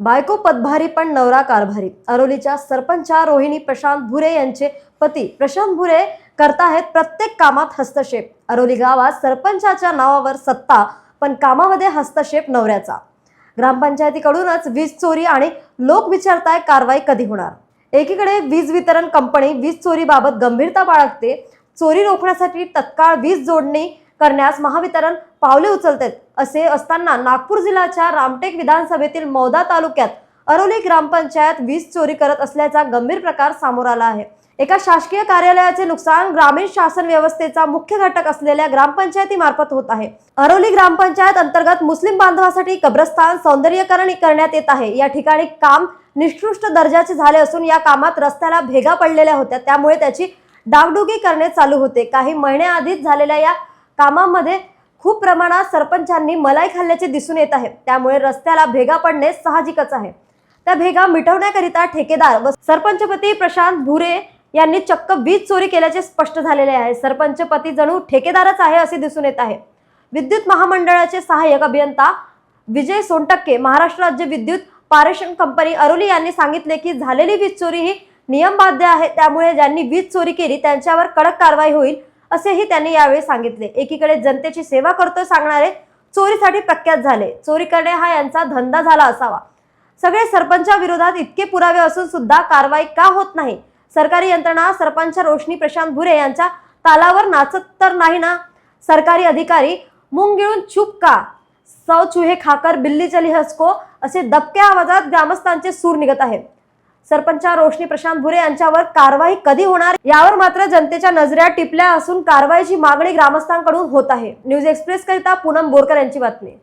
बायको पदभारी पण नवरा कारभारी. अरोलीच्या सरपंचा रोहिणी प्रशांत भुरे यांचे पती प्रशांत भुरे करताहेत प्रत्येक कामात हस्तक्षेप. अरोली गावात सरपंचाच्या नावावर सत्ता पण कामामध्ये हस्तक्षेप नवऱ्याचा. ग्रामपंचायतीकडूनच वीज चोरी आणि लोक विचारताय कारवाई कधी होणार? एकीकडे वीज वितरण कंपनी वीज चोरीबाबत गंभीरता बाळगते चोरी रोखण्यासाठी तत्काळ वीज जोडणी करण्यास महावितरण पावले उचलते असे असताना नागपूर जिल्ह्याच्या रामटेक विधानसभेतील मौदा तालुक्यात अरोली ग्रामपंचायत वीज चोरी करत असल्याचा गंभीर प्रकार समोर आला आहे. एका शासकीय कार्यालयाचे नुकसान ग्रामीण शासन व्यवस्थेचा मुख्य घटक असलेल्या ग्रामपंचायतीमार्फत होत आहे. अरोली ग्रामपंचायत अंतर्गत मुस्लिम बांधवासाठी कब्रस्तान सौंदर्यीकरण करण्यात येत आहे. या ठिकाणी काम निकृष्ट दर्जाचे झाले असून या कामात रस्त्याला भेगा पडलेल्या होत्या. त्यामुळे त्याची डागडुगी करणे चालू होते. काही महिन्याआधीच झालेल्या या कामामध्ये खूप प्रमाणात सरपंचांनी मलाई खाल्ल्याचे दिसून येत आहे. त्यामुळे रस्त्याला भेगा पडणे साहजिकच आहे. त्या भेगा मिटवण्याकरिता ठेकेदार व सरपंचपती प्रशांत भुरे यांनी चक्क वीज चोरी केल्याचे स्पष्ट झालेले आहे. सरपंचपती जणू ठेकेदारच आहे असे दिसून येत आहे. विद्युत महामंडळाचे सहाय्यक अभियंता विजय सोनटक्के महाराष्ट्र राज्य विद्युत पारेषण कंपनी अरोली यांनी सांगितले की झालेली वीज चोरी ही नियमबाध्य आहे. त्यामुळे ज्यांनी वीज चोरी केली त्यांच्यावर कडक कारवाई होईल. असेही त्यांनी यावेळी सांगितले. एकीकडे जनतेची सेवा करतोय सांगणारे चोरीसाठी प्रख्यात झाले. चोरी करणे हा यांचा धंदा झाला असावा. सगळे सरपंचा विरोधात इतके पुरावे असून सुद्धा कारवाई का होत नाही? सरकारी यंत्रणा सरपंच रोशनी प्रशांत भुरे यांच्या तालावर नाचत तर नाही ना? सरकारी अधिकारी मुंग गिळून चूप का? सौ चुहे खाकर बिल्ली चली हसको असे दबक्या आवाजात ग्रामस्थांचे सूर निघत आहेत. सरपंच रोशनी प्रशांत भुरे यांच्यावर कारवाई कधी होणार? यावर मात्र जनतेच्या नजऱ्या टिपल्या असून कारवाईची मागणी ग्रामस्थांकडून होत आहे. न्यूज एक्सप्रेस करिता पूनम बोरकर यांची बातमी.